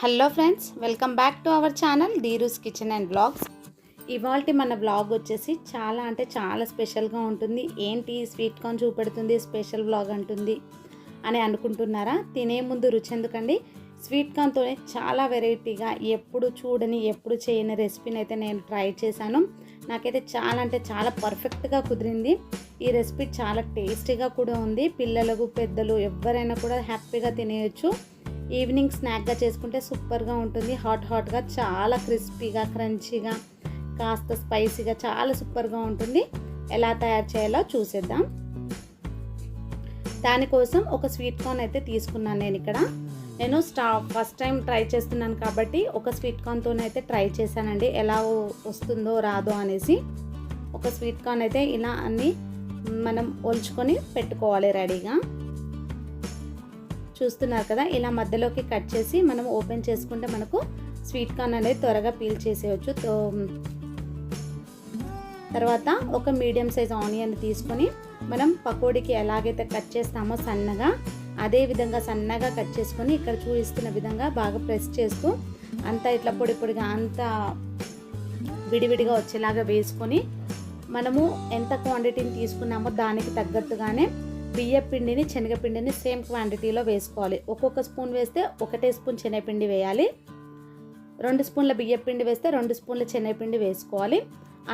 Hello friends welcome back to our channel Dheeru's kitchen and blogs. ఇవాళ మన blog వచ్చేసి చాలా అంటే చాలా స్పెషల్గా ఉంటుంది. ఏంటి స్వీట్ కార్న్ చూపెడుతుంది స్పెషల్ బ్లాగ్ అంటుంది అని అనుకుంటున్నారా? తినే ముందు రుచి ఎందుకండి? స్వీట్ కార్న్తోనే చాలా వెరైటీగా ఎప్పుడు చూడని ఎప్పుడు చేయని రెసిపీని అయితే నేను ట్రై చేశాను. నాకైతే చాలా అంటే చాలా పర్ఫెక్ట్గా కుదిరింది. ఈ రెసిపీ చాలా టేస్టీగా కూడా ఉంది. పిల్లలకు పెద్దలు ఎవరైనా కూడా హ్యాపీగా తినేయచ్చు. ఈవినింగ్ స్నాక్గా చేసుకుంటే సూపర్గా ఉంటుంది. హాట్ హాట్గా చాలా క్రిస్పీగా క్రంచీగా కాస్త స్పైసీగా చాలా సూపర్గా ఉంటుంది. ఎలా తయారు చేయాలో చూసేద్దాం. దానికోసం ఒక స్వీట్ కార్న్ అయితే తీసుకున్నాను నేను ఇక్కడ. నేను స్టా ఫస్ట్ టైం ట్రై చేస్తున్నాను కాబట్టి ఒక స్వీట్ కార్న్తోనైతే ట్రై చేశానండి. ఎలా వస్తుందో రాదో అనేసి ఒక స్వీట్ కార్న్ అయితే ఇలా అన్నీ మనం ఒలుచుకొని పెట్టుకోవాలి రెడీగా. చూస్తున్నారు కదా ఇలా మధ్యలోకి కట్ చేసి మనం ఓపెన్ చేసుకుంటే మనకు స్వీట్ కార్న్ అనేది త్వరగా పీల్ చేసేయచ్చు. తర్వాత ఒక మీడియం సైజ్ ఆనియన్ తీసుకొని మనం పకోడీకి ఎలాగైతే కట్ చేస్తామో సన్నగా అదే విధంగా సన్నగా కట్ చేసుకొని ఇక్కడ చూపిస్తున్న విధంగా బాగా ప్రెస్ చేస్తూ అంతా ఇట్లా పొడి పొడిగా అంతా విడివిడిగా వచ్చేలాగా వేసుకొని మనము ఎంత క్వాంటిటీని తీసుకున్నామో దానికి తగ్గట్టుగానే బియ్య పిండిని శనగపిండిని సేమ్ క్వాంటిటీలో వేసుకోవాలి. ఒక్కొక్క స్పూన్ వేస్తే ఒకటే స్పూన్ శనగపిండి వేయాలి. రెండు స్పూన్ల బియ్య పిండి వేస్తే రెండు స్పూన్ల శనగపిండి వేసుకోవాలి.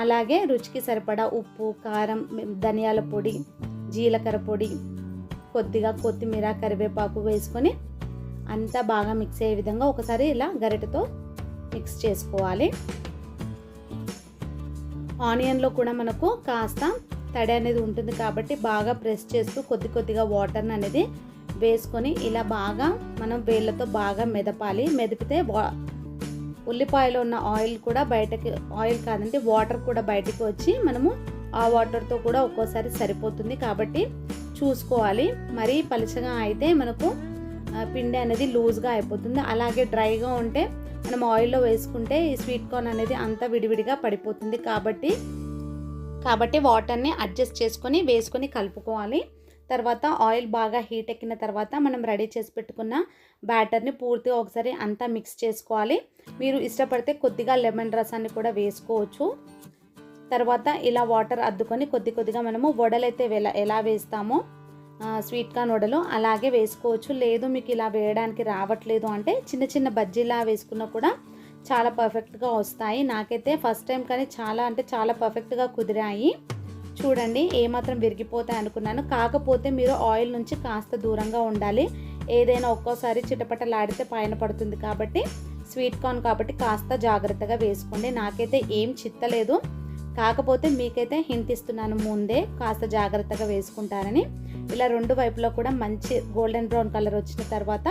అలాగే రుచికి సరిపడా ఉప్పు కారం ధనియాల పొడి జీలకర్ర పొడి కొద్దిగా కొత్తిమీర కరివేపాకు వేసుకొని అంతా బాగా మిక్స్ అయ్యే విధంగా ఒకసారి ఇలా గరిటతో మిక్స్ చేసుకోవాలి. ఆనియన్లో కూడా మనకు కాస్త తడి అనేది ఉంటుంది కాబట్టి బాగా ప్రెస్ చేస్తూ కొద్ది కొద్దిగా వాటర్ని అనేది వేసుకొని ఇలా బాగా మనం వేళ్ళతో బాగా మెదపాలి. మెదిపితే ఉల్లిపాయలో ఉన్న ఆయిల్ కూడా బయటకి ఆయిల్ కాదంటే వాటర్ కూడా బయటకు వచ్చి మనము ఆ వాటర్తో కూడా ఒక్కోసారి సరిపోతుంది కాబట్టి చూసుకోవాలి. మరీ పలుచగా అయితే మనకు పిండి అనేది లూజ్గా అయిపోతుంది. అలాగే డ్రైగా ఉంటే మనం ఆయిల్లో వేసుకుంటే ఈ స్వీట్ కార్న్ అనేది అంతా విడివిడిగా పడిపోతుంది కాబట్టి కాబట్టి వాటర్ని అడ్జస్ట్ చేసుకొని వేసుకొని కలుపుకోవాలి. తర్వాత ఆయిల్ బాగా హీట్ ఎక్కిన తర్వాత మనం రెడీ చేసి పెట్టుకున్న బ్యాటర్ని పూర్తిగా ఒకసారి అంతా మిక్స్ చేసుకోవాలి. మీరు ఇష్టపడితే కొద్దిగా లెమన్ రసాన్ని కూడా వేసుకోవచ్చు. తర్వాత ఇలా వాటర్ అద్దుకొని కొద్ది కొద్దిగా మనము వడలైతే ఎలా ఎలా వేస్తామో స్వీట్ కార్న్ వడలు అలాగే వేసుకోవచ్చు. లేదు మీకు ఇలా వేయడానికి రావట్లేదు అంటే చిన్న చిన్న బజ్జీలా వేసుకున్నా కూడా చాలా పర్ఫెక్ట్గా వస్తాయి. నాకైతే ఫస్ట్ టైం కానీ చాలా అంటే చాలా పర్ఫెక్ట్గా కుదిరాయి. చూడండి ఏమాత్రం విరిగిపోతాయి అనుకున్నాను. కాకపోతే మీరు ఆయిల్ నుంచి కాస్త దూరంగా ఉండాలి. ఏదైనా ఒక్కోసారి చిటపటలాడితే పైన పడుతుంది కాబట్టి స్వీట్ కార్న్ కాబట్టి కాస్త జాగ్రత్తగా వేసుకోండి. నాకైతే ఏం చిత్తలేదు. కాకపోతే మీకైతే హింట్ ఇస్తున్నాను ముందే కాస్త జాగ్రత్తగా వేసుకుంటారని. ఇలా రెండు వైపులో కూడా మంచి గోల్డెన్ బ్రౌన్ కలర్ వచ్చిన తర్వాత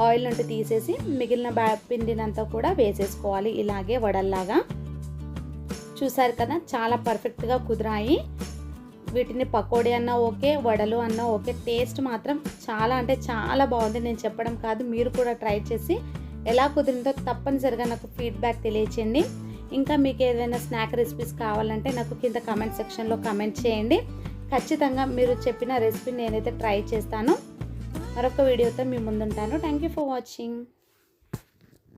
ఆయిల్ నుండి తీసేసి మిగిలిన బ్యా పిండినంతా కూడా వేసేసుకోవాలి. ఇలాగే వడల్లాగా. చూసారు కదా చాలా పర్ఫెక్ట్గా కుదిరాయి. వీటిని పకోడీ అన్నా ఓకే వడలు అన్నా ఓకే. టేస్ట్ మాత్రం చాలా అంటే చాలా బాగుంది. నేను చెప్పడం కాదు మీరు కూడా ట్రై చేసి ఎలా కుదిరిందో తప్పనిసరిగా నాకు ఫీడ్బ్యాక్ తెలియచేయండి. ఇంకా మీకు ఏదైనా స్నాక్ రెసిపీస్ కావాలంటే నాకు కింద కమెంట్ సెక్షన్లో కమెంట్ చేయండి. ఖచ్చితంగా మీరు చెప్పిన రెసిపీ నేనైతే ట్రై చేస్తాను. మరొక వీడియోతో మీ ముందుంటాను. Thank you for watching